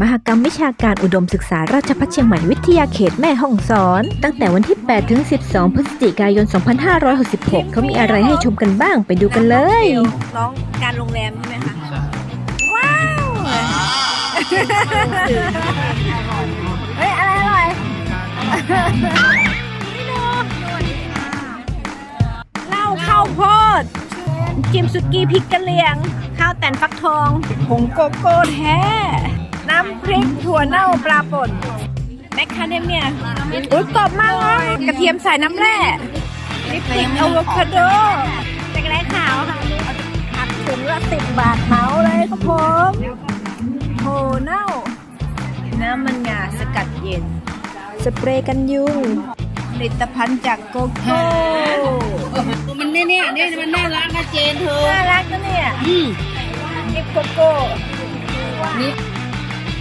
มหกรรมวิชาการอุดมศึกษาราชภัฏเชียงใหม่วิทยาเขตแม่ฮ่องสอน ตั้งแต่วันที่ 8 ถึง 12 พฤศจิกายน 2566 เขามีอะไรให้ชมกันบ้างไปดูกันเลยน้องการโรงแรมใช่ไหมคะ ว้าว เฮ้ย อะไรอร่อยนี่ดูเหล้าข้าวโพดจิมสุกี้พริกกะเหรี่ยง ข้าวแต่นฟักทองผงโกโก้แท้น้ำพริก ถั่วเน่าปลาป่นแมคคาเดเมียอุ้ยกรอบมากเลยกระเทียมใส่น้ำแร่ลิปสติกอะโวคาโดจักรแร้ขาวค่ะผักถุงละสิบบาทเหมาเลยครับผมโหเน่า น้ำมันงาสกัดเย็น สเปรย์กันยุงผลิตภัณฑ์จากโกโก้มันเนี่ยเนี่ยเนี่ยมันน่ารักนะเจนเธอ น่ารักนะเนี่ยอืมนี่โกโก้นี่